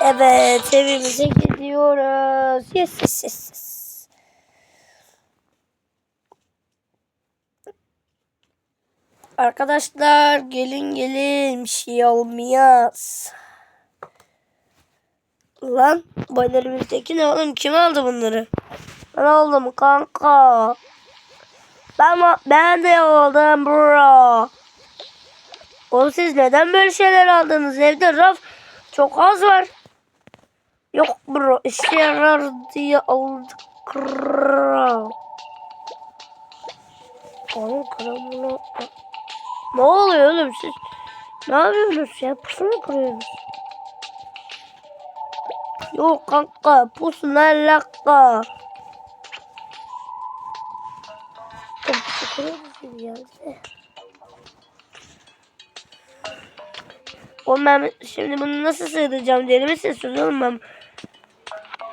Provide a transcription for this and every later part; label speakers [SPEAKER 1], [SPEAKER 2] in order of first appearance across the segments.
[SPEAKER 1] Evet evimize gidiyoruz. Yes yes yes. yes. Arkadaşlar gelin gelin bir şey olmayız. Lan bu elimizdeki ne oğlum kim aldı bunları? Ben aldım kanka. Ben, ben de aldım bro. Oğlum siz neden böyle şeyler aldınız? Evde raf çok az var. Yok bro işe yarar diye aldık. Kral. Oğlum kral bunu... Ne oluyor oğlum siz? Ne yapıyorsunuz ya? Pusu mu kuruyorsunuz? Yok kanka pusu ne alaka? Pusu kuruyorsunuz ya. Oğlum ben şimdi bunu nasıl sığdıracağım deli misiniz oğlum ben?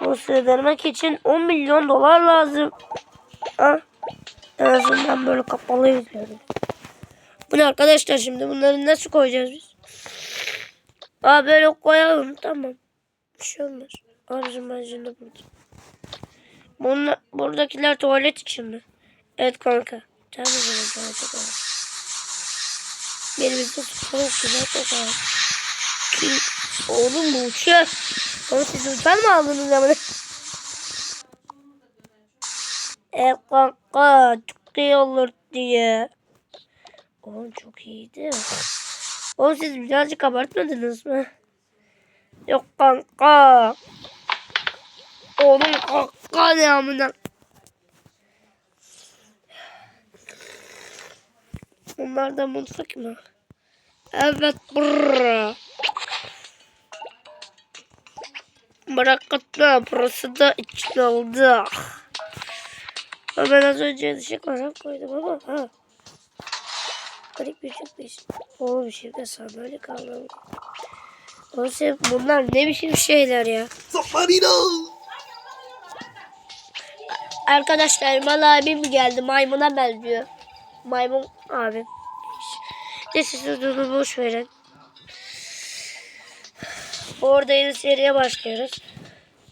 [SPEAKER 1] Bunu sığdırmak için 10 milyon dolar lazım. Ha? En azından böyle kapalı izliyorum. Bu arkadaşlar şimdi bunları nasıl koyacağız biz? Aa böyle koyalım tamam. Bir şey olmaz. Abicim ben şimdi burada. Bunlar, buradakiler tuvalet için mi? Evet kanka. Tamam. Benim için çok güzel. Kim? Oğlum bu uçuyor. Oğlum siz uçan mı aldınız bunu? Evet kanka çok iyi olur diye. Oğlum çok iyiydi. Oğlum siz birazcık abartmadınız mı? Yok kanka. Oğlum kanka ne amına. Bunlar da mutfak mı? Evet brrr. Bırakıtma burası da içine. Ama Ben az önce ışık olarak koydum ama ha. Garip bir çıkmış. Oğlum şimdi sandalye kaldı. Oğlum sen bunlar ne biçim şeyler ya.
[SPEAKER 2] Submarino!
[SPEAKER 1] Arkadaşlar mal abim geldi. Maymuna benziyor. Maymun abim. Neyse siz onu boş verin. Orada yeni seriye başlıyoruz.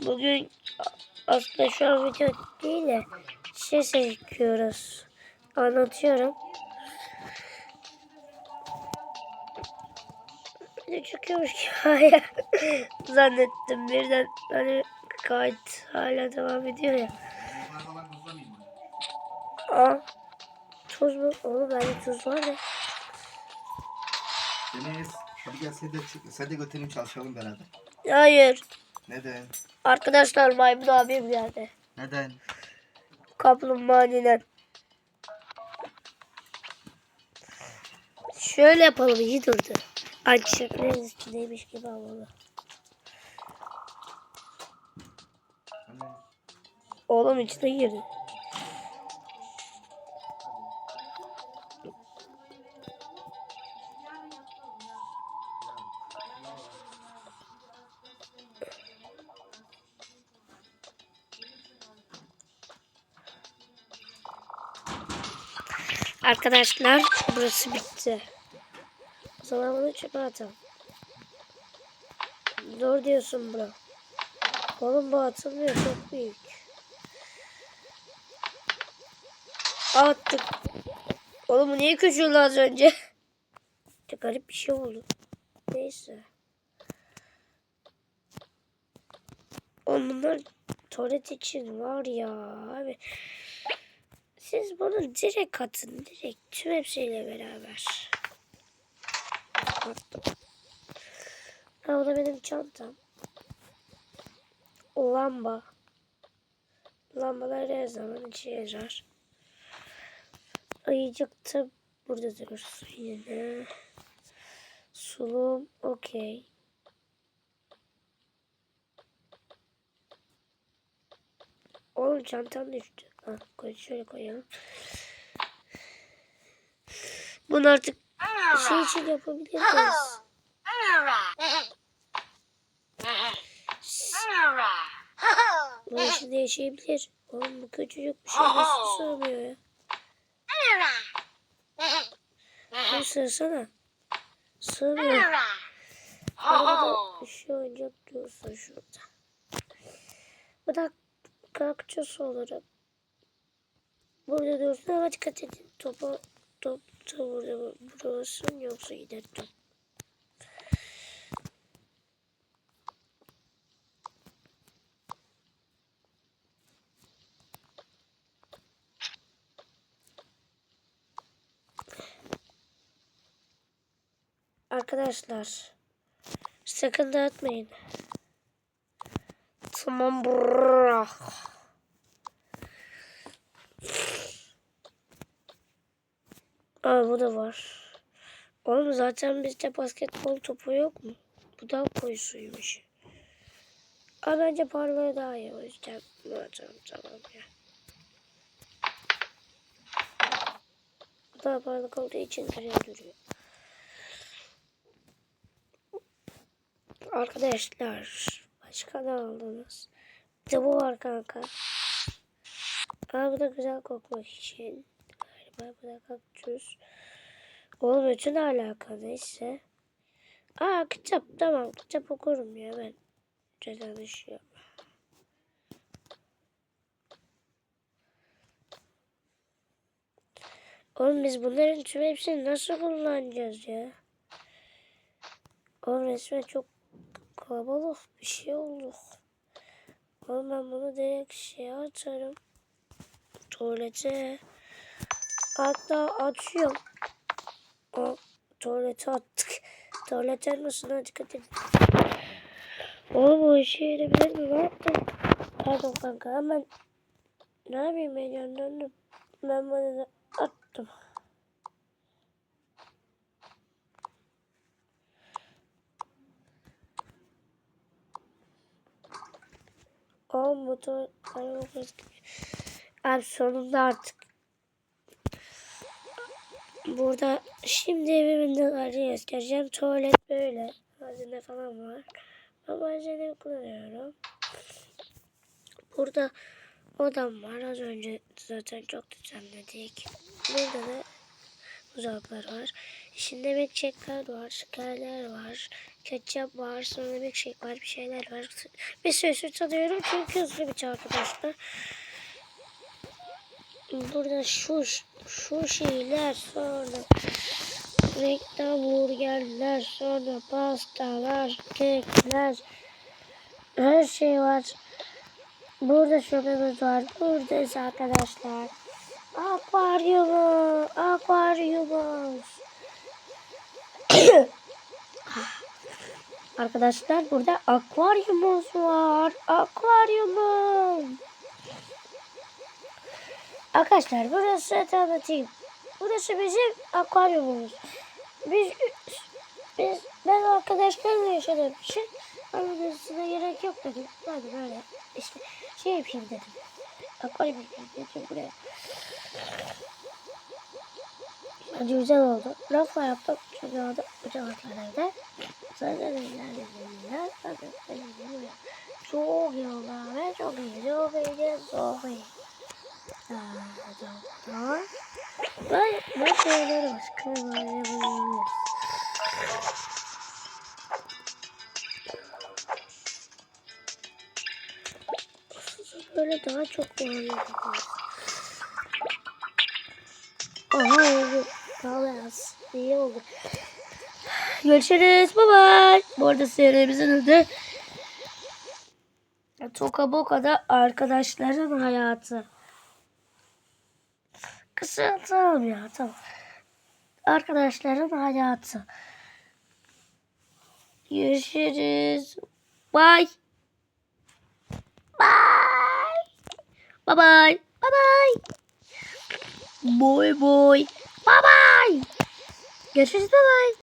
[SPEAKER 1] Bugün aslında şu an video değil de şey çekiyoruz. Anlatıyorum. Ne çıkıyormuş ki? Hayır. Zannettim birden hani kayıt hala devam ediyor ya. Aa, tuz mu? Oğlum bende tuz var ya.
[SPEAKER 2] Deniz, hadi gel sen de, sen de götürelim çalışalım beraber.
[SPEAKER 1] Hayır.
[SPEAKER 2] Neden?
[SPEAKER 1] Arkadaşlar maymun abim geldi.
[SPEAKER 2] Neden?
[SPEAKER 1] Kaplumbağa ninen. Şöyle yapalım iyi durdu. Ay çiçeklerin üstündeymiş gibi havalı. Oğlum içine girdi. Arkadaşlar burası bitti. O zaman bunu çöpe atalım. Zor diyorsun bro. Oğlum bu atılmıyor çok büyük. Attık. Oğlum bu niye küçüldü az önce? Çok garip bir şey oldu. Neyse. Oğlum bunlar tuvalet için var ya abi. Siz bunu direkt atın. Direkt tüm hepsiyle beraber. Attım. Ha bu da benim çantam. Lamba. Lambalar her zaman işe yarar. Ayıcık da burada durursun yine. Sulum okey. Oğlum çantam düştü. Ha, koy, şöyle koyalım. Bunu artık şey için yapabiliriz. Bu içinde yaşayabilir. Oğlum bu küçücük bir şey nasıl sığmıyor ya? Bunu sığsana. Sığmıyor. Arabada bir şey oynayacak diyorsa şurada. Bu da kaktüs olarak. Burada dursun ama dikkat edin. Topa top da burada vurulsun yoksa gider top. Arkadaşlar sakın dağıtmayın. Tamam bırak. Aa bu da var. Oğlum zaten bizde basketbol topu yok mu? Bu da koyusuymuş. Aa bence parmağı daha iyi o yüzden. Tamam tamam ya. Bu daha parlak olduğu için güzel duruyor. Arkadaşlar başka ne aldınız? Bir de bu var kanka. Aa bu da güzel kokmak için. Da kaktüs. Oğlum bütün alaka neyse. Aa kitap tamam kitap okurum ya ben. Çalışıyorum. Oğlum biz bunların tüm hepsini nasıl kullanacağız ya? Oğlum resmen çok kalabalık bir şey oldu. Oğlum ben bunu direkt şeye atarım. Tuvalete. Hatta açıyorum. O tuvalete attık. Tuvalet elmasına dikkat edin. Oğlum o işe yarayabilir mi? Ne yaptın? Pardon kanka hemen ne yapayım ben yandan ben bunu da attım. O motor araba gözüküyor. Abi sonunda artık. Burada şimdi evimin de göstereceğim. Tuvalet böyle. Hazine falan var. Ben malzeme kullanıyorum. Burada odam var. Az önce zaten çok düzenledik. Burada da uzaklar var. İçinde milkshake'ler var, şekerler var, ketçap var, sonra milkshake var, bir şeyler var. Bir sürü süt çünkü hızlı bir arkadaşlar. Burada şu şu şeyler sonra renkli hamburgerler, sonra pastalar, kekler, her şey var. Burada şubemiz var. Buradayız arkadaşlar. Akvaryumu, akvaryumuz. Arkadaşlar burada akvaryumuz var. Akvaryumum. Arkadaşlar burası tanıtayım. Burası bizim akvaryumumuz. Biz biz ben arkadaşlarımla yaşadığım için anlatmasına gerek yok dedim. Ben de böyle işte şey yapayım dedim. Akvaryum yapayım dedim buraya. Bence güzel oldu. Lafla yaptım. Çünkü orada uçamaklar evde. Zaten evlerle geldiler. Zaten evlerle Çok iyi oldu abi. Çok iyi. Çok iyi. Çok iyi. Ben, ben şeyleri başka yapabiliriz. Böyle daha çok kullanabiliriz. Aha oldu. Daha beyaz. İyi oldu. Görüşürüz. Bye bye. Bu arada serimizin adı Toka Boka'da arkadaşların hayatı. Kısaltalım ya tamam. Arkadaşların hayatı. Görüşürüz. Bye. Bye. Bye bye. Bye bye. Boy boy. Bye bye. Görüşürüz bye bye.